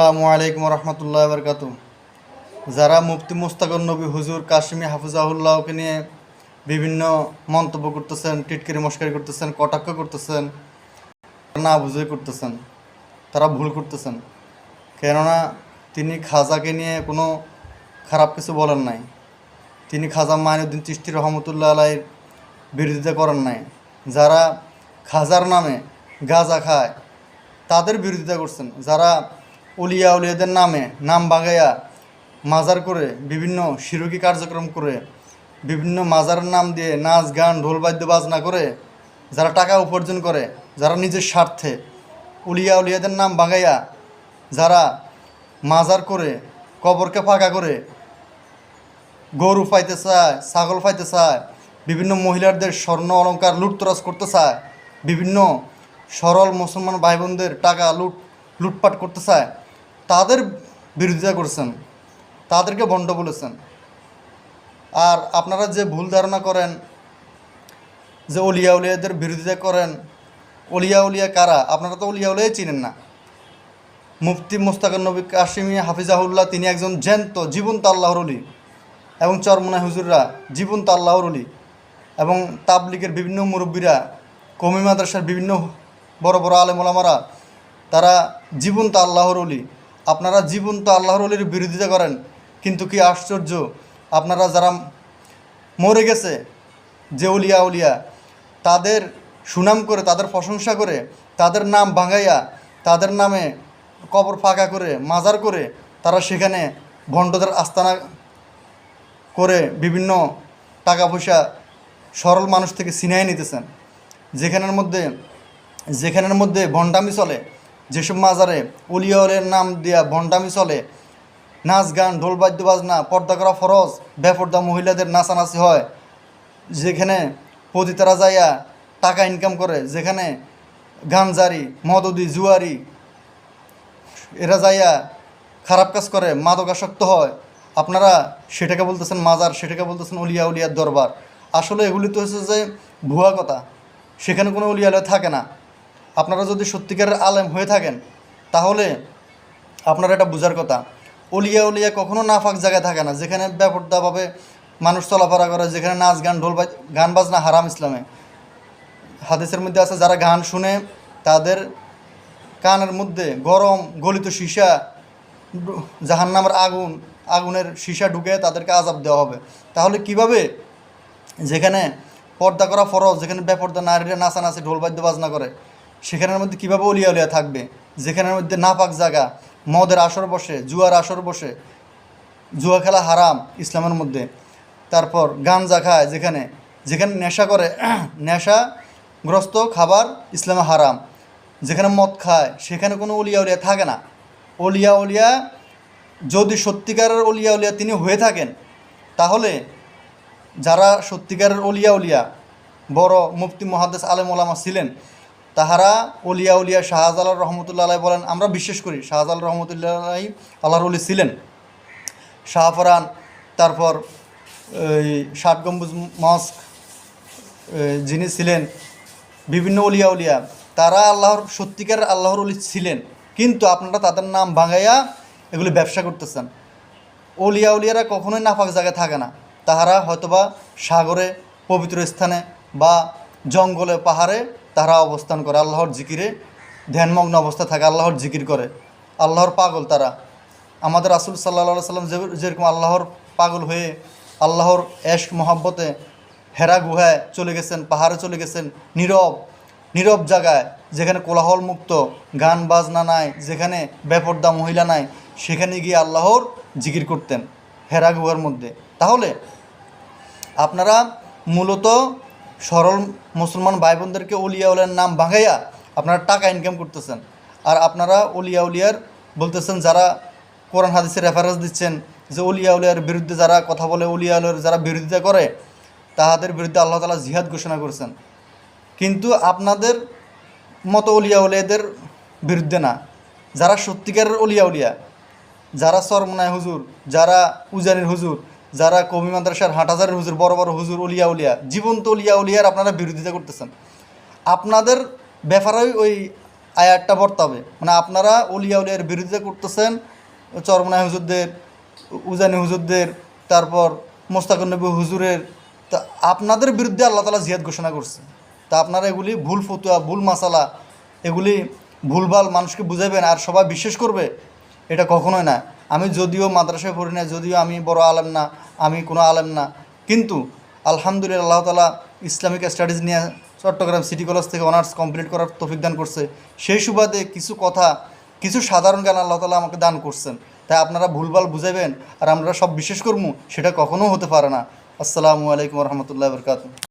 আসসালামু আলাইকুম রহমতুল্লাহ বরকাত যারা মুফতি মুস্তাকর নবী হুজুর কাশ্মী হাফিজাহুল্লাহকে নিয়ে বিভিন্ন মন্তব্য করতেছেন, টিটকারি মস্কারি করতেছেন, কটাক্ষ করতেছেন, না বুঝে করতেছেন, তারা ভুল করতেছেন। কেননা তিনি খাজাকে নিয়ে কোনো খারাপ কিছু বলেন নাই। তিনি খাজা মাইনুদ্দিন চিস্তি রহমতুল্লাহ আলাইয়ের বিরোধিতা করেন নাই। যারা খাজার নামে গাজা খায়, তাদের বিরোধিতা করছেন। যারা উলিয়া উলিয়াদের নামে নাম বাগাইয়া মাজার করে, বিভিন্ন শিরকি কার্যক্রম করে, বিভিন্ন মাজারের নাম দিয়ে নাচ, গান, ঢোল, বাদ্য, বাজনা করে যারা টাকা উপার্জন করে, যারা নিজের স্বার্থে উলিয়া উলিয়াদের নাম বাগাইয়া যারা মাজার করে, কবরকে ফাঁকা করে গরু পাইতে চায়, ছাগল পাইতে চায়, বিভিন্ন মহিলাদের স্বর্ণ অলঙ্কার লুটতরাজ করতে চায়, বিভিন্ন সরল মুসলমান ভাই বোনদের টাকা লুট, লুটপাট করতে চায় তাদের বিরোধিতা করছেন, তাদেরকে বন্ড বলেছেন। আর আপনারা যে ভুল ধারণা করেন, যে অলিয়া উলিয়াদের বিরোধিতা করেন, অলিয়া উলিয়া কারা? আপনারা তো অলিয়া উলিয়াই চিনেন না। মুফতি মুস্তাকুর নবী কাশিমি হাফিজাহুল্লাহ, তিনি একজন জ্যান্ত, জীবন্ত আল্লাহর অলি। এবং চরমনা হুজুররা জীবন্ত আল্লাহর অলি। এবং তাবলিগের বিভিন্ন মুরব্বীরা কমি মাদ্রাসার বিভিন্ন বড় বড় আলেমোলামারা তারা জীবন্ত আল্লাহর অলি। আপনারা জীবন তো আল্লাহর অলির বিরোধিতা করেন, কিন্তু কি আশ্চর্য, আপনারা যারা মরে গেছে, যে উলিয়া উলিয়া তাদের সুনাম করে, তাদের প্রশংসা করে, তাদের নাম ভাঙাইয়া, তাদের নামে কবর ফাঁকা করে, মাজার করে, তারা সেখানে ভণ্ডদের আস্তানা করে বিভিন্ন টাকা পয়সা সরল মানুষ থেকে ছিনাই নিতেছেন। যেখানের মধ্যে যেখানের মধ্যে ভণ্ডামি চলে যেসব মাজারে উলিয়ালের নাম দিয়া ভণ্ডামি চলে, নাচ গান, ঢোল, বাদ্য বাজনা, পর্দা করা ফরজ, বেপর্দা মহিলাদের নাচানাচি হয়, যেখানে পতিতারা যাইয়া টাকা ইনকাম করে, যেখানে গানজারি মদদি, জুয়ারি, এরা যাইয়া খারাপ কাজ করে, মাদকাসক্ত হয়। আপনারা সেটাকে বলতেছেন মাজার, সেটাকে বলতেছেন উলিয়া, উলিয়ার দরবার। আসলে এগুলি তো হচ্ছে যে ভুয়া কথা। সেখানে কোনো উলিয়া উলিয়া থাকে না। আপনারা যদি সত্যিকারের আলেম হয়ে থাকেন, তাহলে আপনারা এটা বোঝার কথা। উলিয়া উলিয়া কখনো নাফাক জায়গায় থাকে না, যেখানে ব্যাপারদাভাবে মানুষ চলাফেরা করে, যেখানে নাচ গান, ঢোল গান বাজনা হারাম ইসলামে। হাদিসের মধ্যে আছে, যারা গান শুনে, তাদের কানের মধ্যে গরম গলিত সীসা জাহান নামের আগুন, আগুনের সীসা ঢুকে তাদেরকে আজাব দেওয়া হবে। তাহলে কীভাবে? যেখানে পর্দা করা ফরজ, যেখানে বেপর্দা নারীরা নাচানাচি, ঢোল বাদ্য বাজনা করে সেখানের মধ্যে কীভাবে উলিয়া উলিয়া থাকবে? যেখানের মধ্যে নাপাক জায়গা মদের আসর বসে, জুয়ার আসর বসে, জুয়া খেলা হারাম ইসলামের মধ্যে। তারপর গাঞ্জা খায় যেখানে যেখানে নেশা করে, নেশাগ্রস্ত খাবার ইসলামে হারাম। যেখানে মদ খায়, সেখানে কোনো উলিয়া উলিয়া থাকে না। অলিয়া উলিয়া যদি সত্যিকারের অলিয়া উলিয়া তিনি হয়ে থাকেন, তাহলে যারা সত্যিকারের অলিয়া উলিয়া বড় মুফতি মহাদেশ আলেম, ওলামা ছিলেন তাহারা অলিয়া উলিয়া শাহজালাল রহমতুল্লাহ আলাই বলেন, আমরা বিশ্বাস করি শাহজালাল রহমতুল্লাহ আলাই আল্লাহর অলি ছিলেন। শাহফরান তারপর এই ষাট গম্বুজ মস্ক যিনি ছিলেন, বিভিন্ন অলিয়া উলিয়া, তারা আল্লাহর সত্যিকার আল্লাহর অলি ছিলেন। কিন্তু আপনারা তাদের নাম ভাঙাইয়া এগুলি ব্যবসা করতেছেন। অলিয়া উলিয়ারা কখনোই নাফাক জায়গায় থাকে না। তাহারা হয়তোবা সাগরে, পবিত্র স্থানে বা জঙ্গলে, পাহাড়ে তারা অবস্থান করে, আল্লাহর জিকিরে ধ্যানমগ্ন অবস্থা থাকে, আল্লাহর জিকির করে। আল্লাহর পাগল তারা। আমাদের রাসুল সাল্লা সাল্লাম যেরকম আল্লাহর পাগল হয়ে, আল্লাহর এশ মহাব্বতে হেরা গুহায় চলে গেছেন, পাহাড়ে চলে গেছেন, নীরব নীরব জায়গায়, যেখানে কোলাহল মুক্ত গান বাজনা নাই, যেখানে বেপর্দা মহিলা নাই, সেখানে গিয়ে আল্লাহর জিকির করতেন, হেরা গুহার মধ্যে। তাহলে, আপনারা মূলত সরল মুসলমান ভাই বোনদেরকে উলিয়া উলিয়ার নাম ভাঙাইয়া আপনারা টাকা ইনকাম করতেছেন। আর আপনারা উলিয়া উলিয়ার বলতেছেন যারা কোরআন হাদিসের রেফারেন্স দিচ্ছেন যে উলিয়া উলিয়ার বিরুদ্ধে যারা কথা বলে, উলিয়া উলিয়ার যারা বিরোধিতা করে, তাহাদের বিরুদ্ধে আল্লাহ তালা জিহাদ ঘোষণা করেছেন। কিন্তু আপনাদের মতো উলিয়া উলিয়াদের বিরুদ্ধে না। যারা সত্যিকারের উলিয়া উলিয়া, যারা সরমনায় হুজুর, যারা উজানির হুজুর যারা কবি মাদ্রাসার হাটহাজারের হুজুর, বড় বড় হুজুর, উলিয়া উলিয়া, জীবন্ত উলিয়া উলিয়ার আপনারা বিরোধিতা করতেছেন। আপনাদের ব্যাপারেই ওই আয়াতটা বর্তাবে। মানে আপনারা উলিয়া উলিয়ার বিরোধিতা করতেছেন চরমনায় হুজুরদের, উজানি হুজুরদের, তারপর মোস্তাকুর নবী হুজুরের, তা আপনাদের বিরুদ্ধে আল্লাহ তালা জিয়াদ ঘোষণা করছে। তা আপনারা এগুলি ভুল ফতুয়া, ভুল মাসালা, এগুলি ভুলভাল মানুষকে বুঝাবেন আর সবাই বিশ্বাস করবে, এটা কখনোই না। আমি যদিও মাদ্রাসায় পড়ি না যদিও আমি বড় আলেম না, আমি কোনো আলেম না। কিন্তু আলহামদুলিল্লাহ আল্লাহ তালা ইসলামিক স্টাডিজ নিয়ে চট্টগ্রাম সিটি কলেজ থেকে অনার্স কমপ্লিট করার তৌফিক দান করছে। সেই সুবাদে কিছু কথা, কিছু সাধারণ জ্ঞান আল্লাহ তালা আমাকে দান করছেন। তাই আপনারা ভুলভাল বুঝাবেন আর আমরা সব বিশেষ করব, সেটা কখনো হতে পারে না। আসসালামু আলাইকুম রহমতুল্লাহ বরকাত